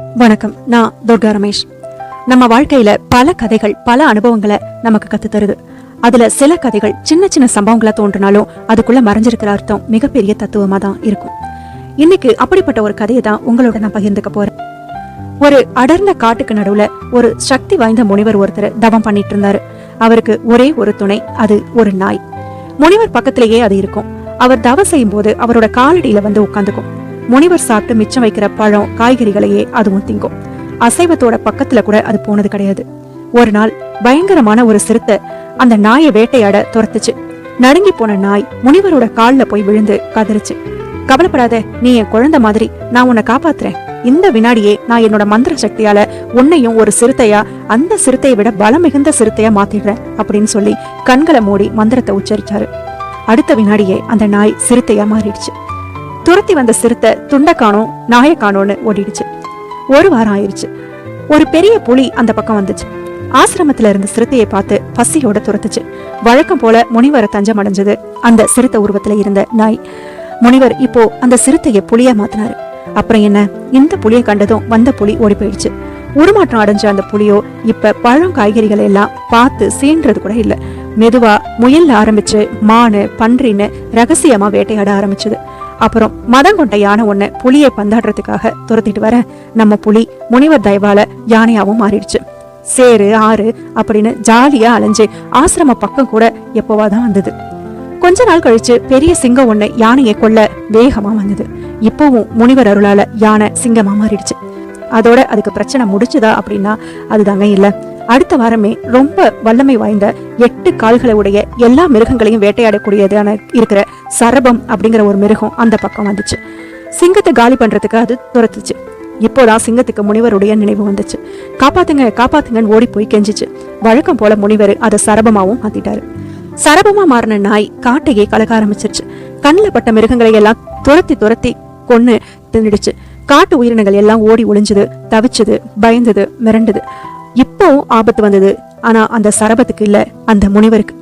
வணக்கம் நான் துர்கா ரமேஷ். நம்ம வாழ்க்கையில பல கதைகள் பல அனுபவங்களை நமக்கு கத்து தருது. அதுல சில கதைகள் சின்ன சின்ன சம்பவங்களா தோன்றினாலும் அதுக்குள்ள மறைஞ்சிருக்கிற அர்த்தம் மிகப்பெரிய தத்துவமா தான் இருக்கும். இன்னைக்கு அப்படிப்பட்ட ஒரு கதையை தான் உங்களோட நான் பகிர்ந்துக்க போறேன். ஒரு அடர்ந்த காட்டுக்கு நடுவுல ஒரு சக்தி வாய்ந்த முனிவர் ஒருத்தர் தவம் பண்ணிட்டு இருந்தாரு. அவருக்கு ஒரே ஒரு துணை அது ஒரு நாய். முனிவர் பக்கத்திலேயே அது இருக்கும். அவர் தவம் செய்யும் போது அவரோட காலடியில வந்து உட்காந்துக்கும். முனிவர் சாப்பிட்டு மிச்சம் வைக்கிற பழம் காய்கறிகளையே அதுவும் திங்கும். அசைவத்தோட பக்கத்துல கூட அது போனது கிடையாது. ஒரு நாள் பயங்கரமான ஒரு சிறுத்தை அந்த நாயை வேட்டையாட துரத்துச்சு. நடுங்கி போன நாய் முனிவரோட கால்ல போய் விழுந்து கதறிச்சு. கவலைப்படாத நீ என் குழந்தை மாதிரி நான் உன்னை காப்பாத்துறேன். இந்த வினாடியே நான் என்னோட மந்திர சக்தியால உன்னையும் ஒரு சிறுத்தையா அந்த சிறுத்தையை விட பலம் மிகுந்த சிறுத்தையா மாத்திடுறேன் அப்படின்னு சொல்லி கண்களை மூடி மந்திரத்தை உச்சரிச்சாரு. அடுத்த வினாடியே அந்த நாய் சிறுத்தையா மாறிடுச்சு. துரத்தி வந்த சிறுத்தை துண்டை நாயக்கானோன்னு நாயை ஓடிடுச்சு. ஒரு வாரம் ஆயிடுச்சு ஒரு பெரிய புலி அந்த பக்கம் வந்துச்சு. ஆசிரமத்துல இருந்த சிறுத்தையை பார்த்து பசியோட துரத்துச்சு. வழக்கம் போல முனிவரை தஞ்சம் அடைஞ்சது அந்த சிறுத்தை உருவத்துல இருந்த நாய். முனிவர் இப்போ அந்த சிறுத்தையை புலியா மாத்தினாரு. அப்புறம் என்ன? இந்த புலியை கண்டதும் வந்த புலி ஓடி போயிடுச்சு. உருமாற்றம் அடைஞ்ச அந்த புலியோ இப்ப பழம் காய்கறிகள் எல்லாம் பார்த்து சீன்றது கூட இல்ல. மெதுவா முயல்ல ஆரம்பிச்சு மானு பன்றின்னு ரகசியமா வேட்டையாட ஆரம்பிச்சது. அப்புறம் மதங்கொண்ட யானை ஒண்ணு புலியை பந்தாடுறதுக்காக துரத்திட்டு வர நம்ம புலி முனிவர் தயவால யானையாவும் மாறிடுச்சு. சேரு ஆறு அப்படின்னு ஜாலியா அலைஞ்சு ஆசிரம பக்கம் கூட எப்போவாதான் வந்தது. கொஞ்ச நாள் கழிச்சு பெரிய சிங்கம் ஒண்ணு யானையை கொல்ல வேகமா வந்தது. இப்பவும் முனிவர் அருளால யானை சிங்கமா மாறிடுச்சு. அதோட அதுக்கு பிரச்சனை முடிச்சுதா அப்படின்னா அதுதாங்க இல்ல. அடுத்த வாரமே ரொம்ப வல்லமை வாய்ந்த எட்டு கால்களை உடைய எல்லா மிருகங்களையும் வேட்டையாடக்கூடியதான இருக்கிற சரபம் அப்படிங்கிற ஒரு மிருகம் அந்த பக்கம் வந்துச்சு. சிங்கத்தை காலி பண்றதுக்கு அது துரத்துச்சு. இப்போதான் சிங்கத்துக்கு முனிவருடைய நினைவு வந்துச்சு. காப்பாத்துங்க காப்பாத்துங்கன்னு ஓடி போய் கெஞ்சிச்சு. வழக்கம் போல முனிவர் அதை சரபமாவும் மாத்திட்டாரு. சரபமா மாறின நாய் காட்டையே கலக்க ஆரம்பிச்சிருச்சு. கண்ணில் பட்ட மிருகங்களை எல்லாம் துரத்தி துரத்தி கொன்னு தின்னுடுச்சு. காட்டு உயிரினங்கள் எல்லாம் ஓடி ஒளிஞ்சது தவிச்சது பயந்தது மிரண்டது. இப்போ ஆபத்து வந்தது. ஆனா அந்த சரபத்துக்கு இல்ல அந்த முனிவருக்கு.